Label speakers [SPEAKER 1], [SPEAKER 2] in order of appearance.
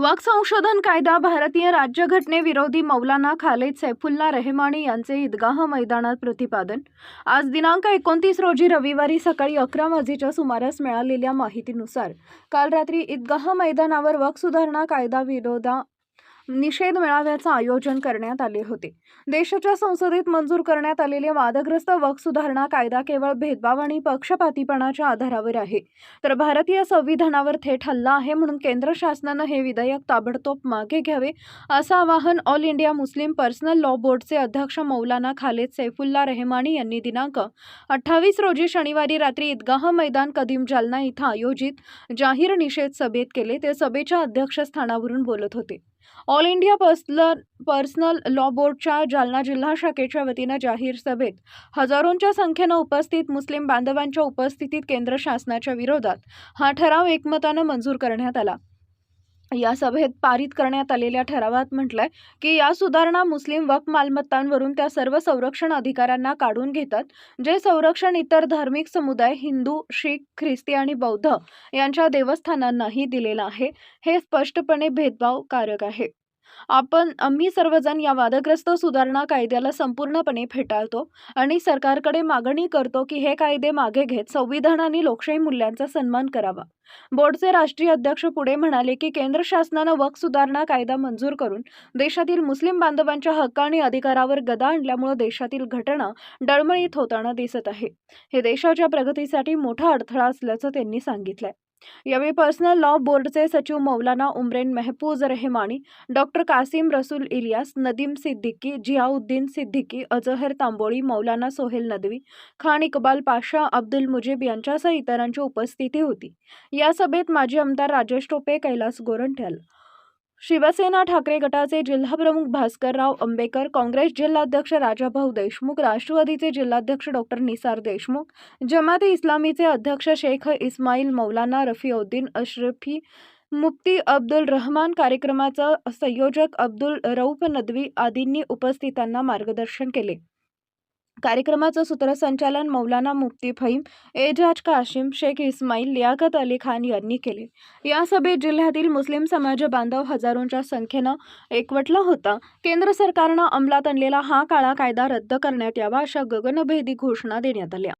[SPEAKER 1] वक्फ संशोधन कायदा भारतीय राज्यघटनेविरोधी मौलाना खालिद सैफुल्ला रेहमानी यांचे ईदगाह मैदानात प्रतिपादन. आज दिनांक एकोणतीस रोजी रविवारी सकाळी अकरा वाजेच्या सुमारास मिळालेल्या माहितीनुसार काल रात्री ईदगाह मैदानावर वक्फ सुधारणा कायदा विरोधा निषेध मेळाव्याचं आयोजन करण्यात आले होते. देशाच्या संसदेत मंजूर करण्यात आलेले वादग्रस्त वक सुधारणा कायदा केवळ भेदभाव आणि पक्षपातीपणाच्या आधारावर आहे. तर भारतीय संविधानावर थेट हल्ला आहे म्हणून केंद्र शासनानं हे विधेयक ताबडतोब मागे घ्यावे असं आवाहन all India Muslim personal law बोर्डचे अध्यक्ष मौलाना खालेद सैफुल्ला रेहमानी यांनी दिनांक अठ्ठावीस रोजी शनिवारी रात्री ईदगाह मैदान कदीम जालना इथं आयोजित जाहीर निषेध सभेत केले. ते सभेच्या अध्यक्षस्थानावरून बोलत होते. All India personal personal law बोर्डच्या जालना जिल्हा शाखेच्या वतीनं जाहीर सभेत हजारोंच्या संख्येनं उपस्थित मुस्लिम बांधवांच्या उपस्थितीत केंद्र शासनाच्या विरोधात हा ठराव एकमतानं मंजूर करण्यात आला. या सभेत पारित करण्यात आलेल्या ठरावात म्हटलंय की या सुधारणा मुस्लिम वक्फ मालमत्तांवरून त्या सर्व संरक्षण अधिकाऱ्यांना काढून घेतात जे संरक्षण इतर धार्मिक समुदाय हिंदू शीख ख्रिस्ती आणि बौद्ध यांच्या देवस्थानांनाही दिलेलं आहे. हे स्पष्टपणे भेदभावकारक आहे. आपण आम्ही सर्वजण या वादग्रस्त सुधारणा कायद्याला संपूर्णपणे फेटाळतो आणि सरकारकडे मागणी करतो की हे कायदे मागे घेत संविधान आणि लोकशाही मूल्यांचा सन्मान करावा. बोर्डचे राष्ट्रीय अध्यक्ष पुढे म्हणाले की केंद्र शासनानं वक सुधारणा कायदा मंजूर करून देशातील मुस्लिम बांधवांच्या हक्क आणि अधिकारावर गदा आणल्यामुळे देशातील घटना डळमळीत होताना दिसत आहे. हे देशाच्या प्रगतीसाठी मोठा अडथळा असल्याचं त्यांनी सांगितलंय. यावेळी पर्सनल लॉ बोर्डचे सचिव मौलाना उमरेन मेहपूज रेहमानी डॉक्टर कासिम रसूल इलियास नदीम सिद्दीकी जियाउद्दीन सिद्दीकी अजहर तांबोळी मौलाना सोहेल नदवी खान इकबाल पाशा अब्दुल मुजीब यांच्यासह इतरांची उपस्थिती होती. या सभेत माजी आमदार राजेश टोपे कैलास गोरंट्याल शिवसेना ठाकरे गटाचे जिल्हाप्रमुख भास्करराव आंबेकर काँग्रेस जिल्हाध्यक्ष राजाभाऊ देशमुख राष्ट्रवादीचे जिल्हाध्यक्ष डॉक्टर निसार देशमुख जमाते इस्लामीचे अध्यक्ष शेख इस्माईल मौलाना रफीउद्दीन अशरफी मुफ्ती अब्दुल रहमान कार्यक्रमाचा संयोजक अब्दुल रौफ नदवी आदींनी उपस्थितांना मार्गदर्शन केले. कार्यक्रमाचं सूत्रसंचालन मौलाना मुफ्ती फहीम एजाज काशिम शेख इस्माईल लियाकत अली खान यांनी केले. या सभेत जिल्ह्यातील मुस्लिम समाज बांधव हजारोंच्या संख्येनं एकवटला होता. केंद्र सरकारनं अंमलात आणलेला हा काळा कायदा रद्द करण्यात यावा अशा गगनभेदी घोषणा देण्यात आल्या.